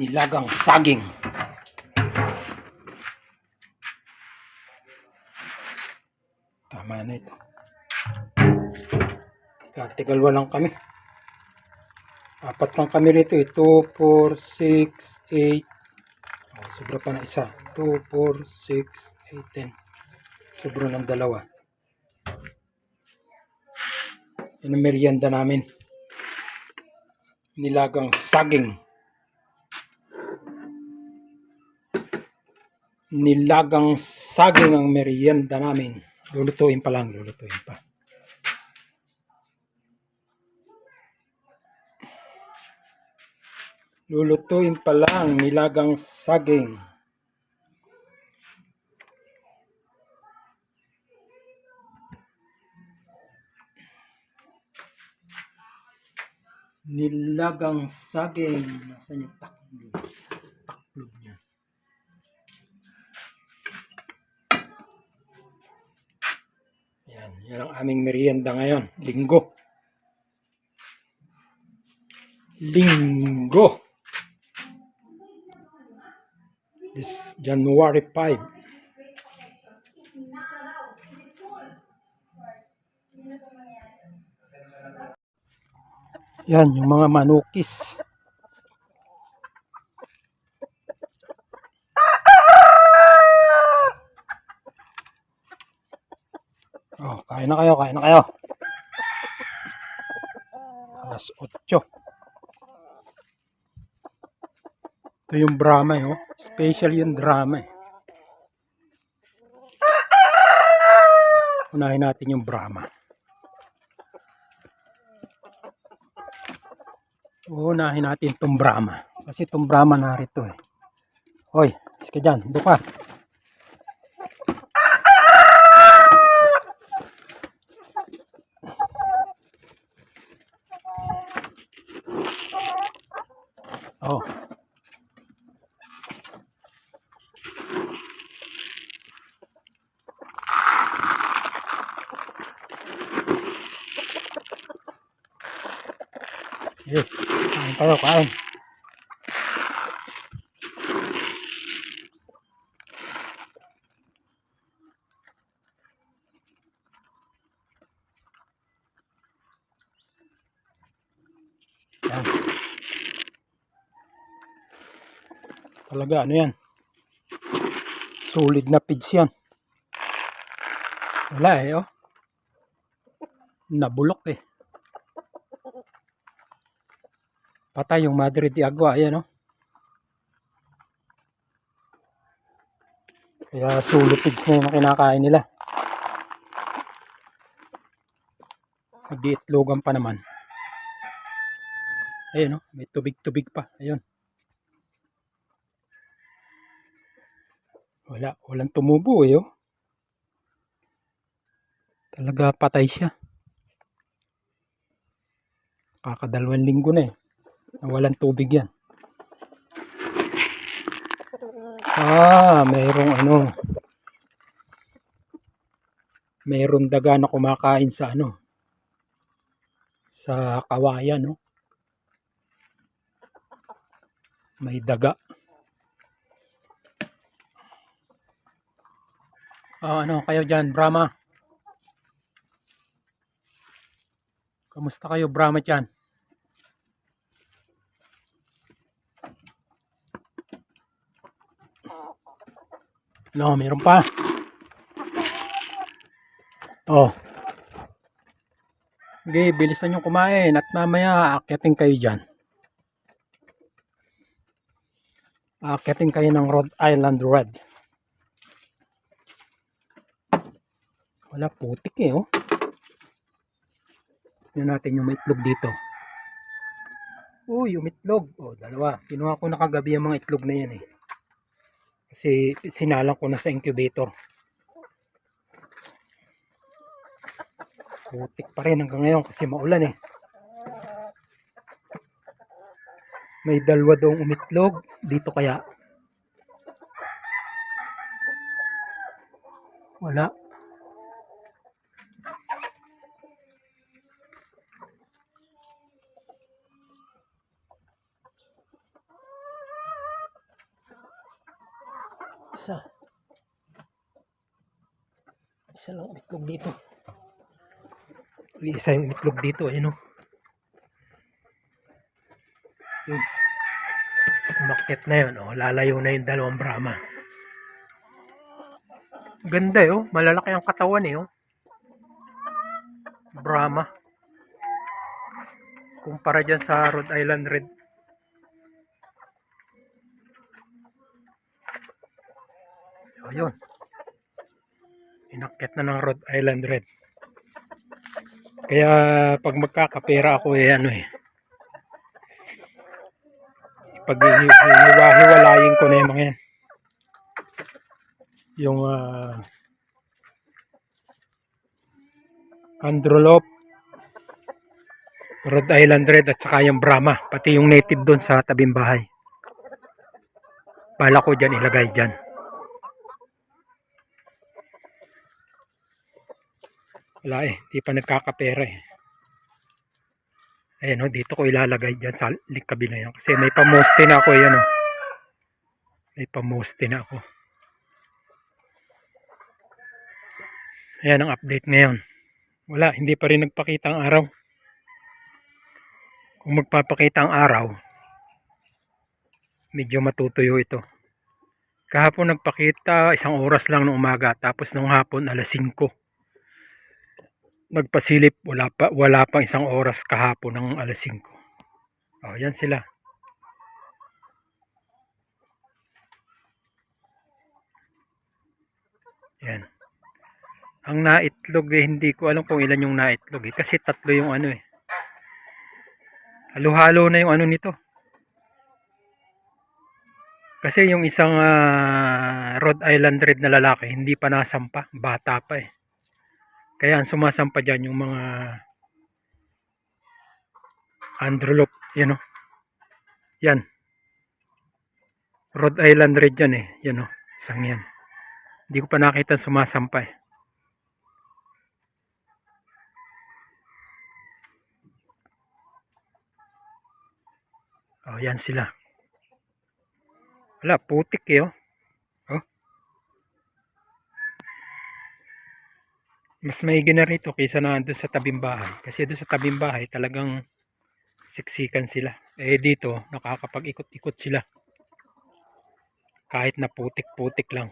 nilagang saging. Tama na ito. Teka, tigalwa lang kami. Apat lang kami rito eh. 2, 4, 6, 8. Oh, sobra pa na isa. 2, 4, 6, 8, 10. Sobra ng dalawa. Yan ang merienda namin. Nilagang saging. Nilagang saging ang merienda namin. Lulutuin pa lang, lulutuin pa. Lulutuin pa lang, nilagang saging. Nilagang saging. Nasaan yung taklo? Yan, ang aming merienda ngayon. Linggo. Linggo. This January 5. Yan, yung mga manukis. Oh, kain na kayo, kain na kayo. Alas 8. Ito yung Brahma eh, oh. Special yung drama eh. Unahin natin yung Brahma. Unahin natin itong Brahma. Kasi itong Brahma narito eh. Hoy, iska dyan, doon ka. Oh. Eh, kain tayo, kain. Yan. Talaga, ano yan? Solid na pids yan. Wala eh, oh. Nabulok eh. Patay yung Madre de Agua, ayan oh. Kaya solo pigs na yung kinakain nila. Nagdiitlogan pa naman. Ayun oh, may tubig-tubig pa. Ayun. Wala, walang tumubo eh oh. Talaga patay siya. Kakadalawang linggo na eh. Nawalan tubig yan. Ah, mayroong ano. Mayroong daga na kumakain sa ano. Sa kawayan, no? May daga. Ah, ano kayo dyan, Brahma? Kamusta kayo, Brahma dyan? No, meron pa. Oh. Okay, bilisan nyo kumain at mamaya akyatin kayo dyan. Akyatin kayo ng Rhode Island Red. Wala putik eh, oh. Tignan natin yung itlog dito. Uy, yung itlog. Oh, dalawa. Kinuha ko na kagabi yung mga itlog na yan eh. Kasi sinalang ko na sa incubator. Putik pa rin hanggang ngayon kasi maulan eh. May dalawa daw umitlog. Dito kaya. Wala. Isa. Isa lang itlog dito. Isa yung itlog dito. Ayun o. Yung umakyat na yun. Oh. Lalayo na yung dalawang Brahma. Ganda eh. Oh. Malalaki ang katawan eh. Oh. Brahma. Kumpara dyan sa Rhode Island Red. O yun. Inakyat na ng Rhode Island Red. Kaya pag magkakapera ako eh ano eh. Pag hiwalayin ko na yung mga yan. Yung uh, Androlop, Rhode Island Red at saka yung Brahma. Pati yung native doon sa tabing bahay. Bala ko dyan ilagay dyan. Wala eh, di pa nagkakapera eh. Ayan o, dito ko ilalagay dyan sa kabila yan. Kasi may pamoste na ako yan o. May pamoste na ako. Ayan ang update ngayon. Wala, hindi pa rin nagpakita ang araw. Kung magpapakita ang araw, medyo matutuyo ito. Kahapon nagpakita, isang oras lang ng umaga, tapos nung hapon alas 5 nagpasilip wala pa wala pang isang oras kahapon ng alas 5. Oh, yan sila. Yan. Ang naitlog eh, hindi ko alam kung ilan yung naitlog eh. Kasi tatlo yung ano eh. Halo-halo na yung ano nito. Kasi yung isang ah, Rhode Island Red na lalaki, hindi pa nasampa. Bata pa eh. Kaya sumasampa dyan yung mga Androlop, yan o. Yan. Rhode Island Red yan eh. Yan o. Isang yan. Hindi ko pa nakita sumasampa eh. Oh, yan sila. Wala, putik eh. Oh. Mas maigi na rito kaysa na doon sa tabing bahay. Kasi doon sa tabing bahay talagang siksikan sila. Eh dito, nakakapag-ikot-ikot sila. Kahit na putik-putik lang.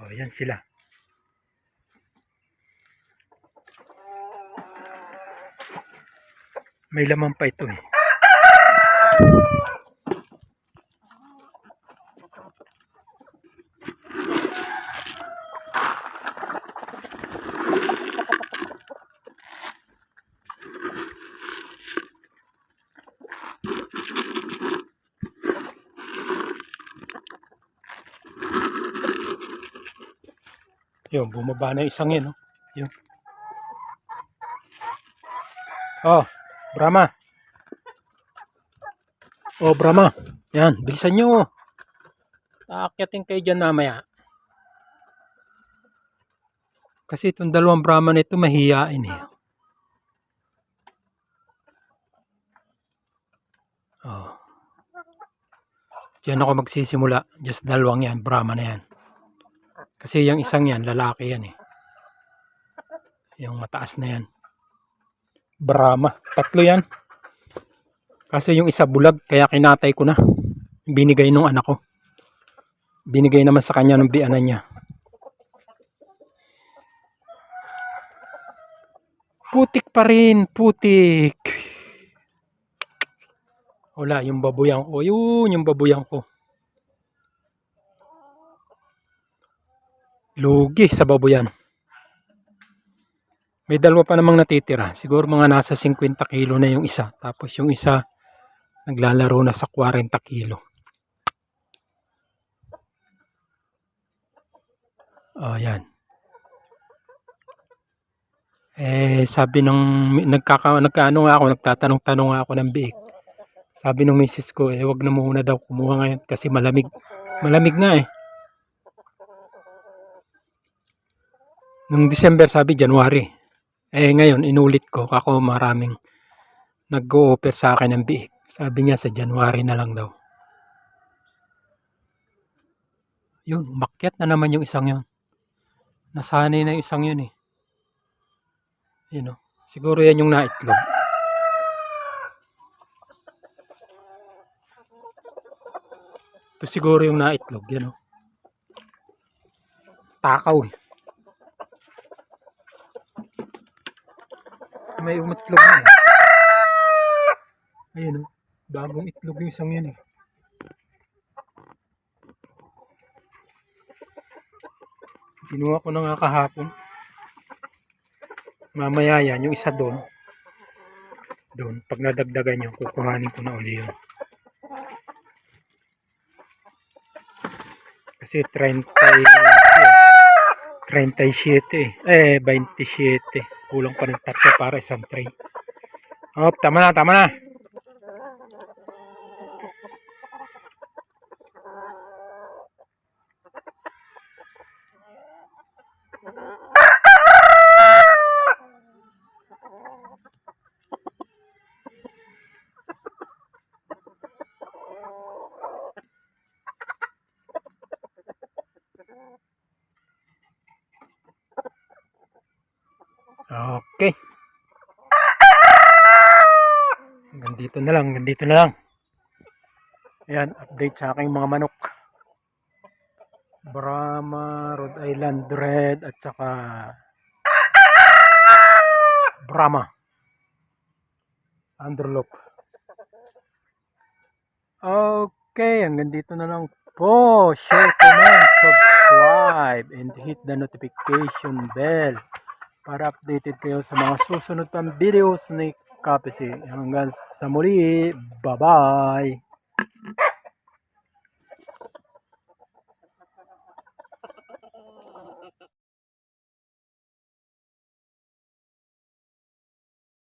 Oh, yan sila. May laman pa ito eh. Yun, bumaba na isang yun. Oh. Yun. Oh, Brahma. Oh, Brahma. Yan, bilisan nyo. Aakyatin kayo dyan mamaya. Kasi itong dalawang Brahma na ito mahihain eh. Oh. Diyan ako magsisimula. Just dalawang yan, Brahma na yan. Kasi yung isang yan, lalaki yan eh. Yung mataas na yan. Brahma. Tatlo yan. Kasi yung isa bulag, kaya kinatay ko na. Binigay nung anak ko. Binigay naman sa kanya ng bianan niya. Putik pa rin, putik. Wala, yung babuyang ko. Yun, yung babuyang ko. Lugi sa baboyan. May dalawa pa namang natitira. Siguro mga nasa 50 kilo na yung isa. Tapos yung isa naglalaro na sa 40 kilo. Oh, yan. Eh, sabi ng nagkaka nagkaano nga ako, nagtatanong-tanong ako ng biik. Sabi ng misis ko, eh, wag na muna daw kumuha ngayon kasi malamig. Malamig nga eh. Nung December sabi January. Eh ngayon inulit ko ako maraming nag-o-offer sa akin ng biik. Sabi niya sa January na lang daw. Yun, umakyat na naman yung isang yun. Nasanay na yung isang yun eh. Yun o. Siguro yan yung naitlog. Ito siguro yung naitlog. Yan o. Takaw eh. May umitlog na eh. Ayun o. Bagong itlog yung isang yun eh. Kinuha ko na nga kahapon. Mamaya yan, yung isa doon. Doon, pag nadagdagan yun, kukuhanin ko na uli yun. Kasi 30 37 eh. Eh, 27. Kulang pa ng tatlo para isang tray. Oh, tama na, tama na. Okay. Hanggang dito na lang, hanggang dito na lang. Ayan, update sa aking mga manok. Brahma, Rhode Island Red, at saka Brahma. Underlook. Okay, hanggang dito na lang po. Share, comment, subscribe, and hit the notification bell para updated kayo sa mga susunod pang videos ni Kapisi. Hanggang sa muli, bye-bye!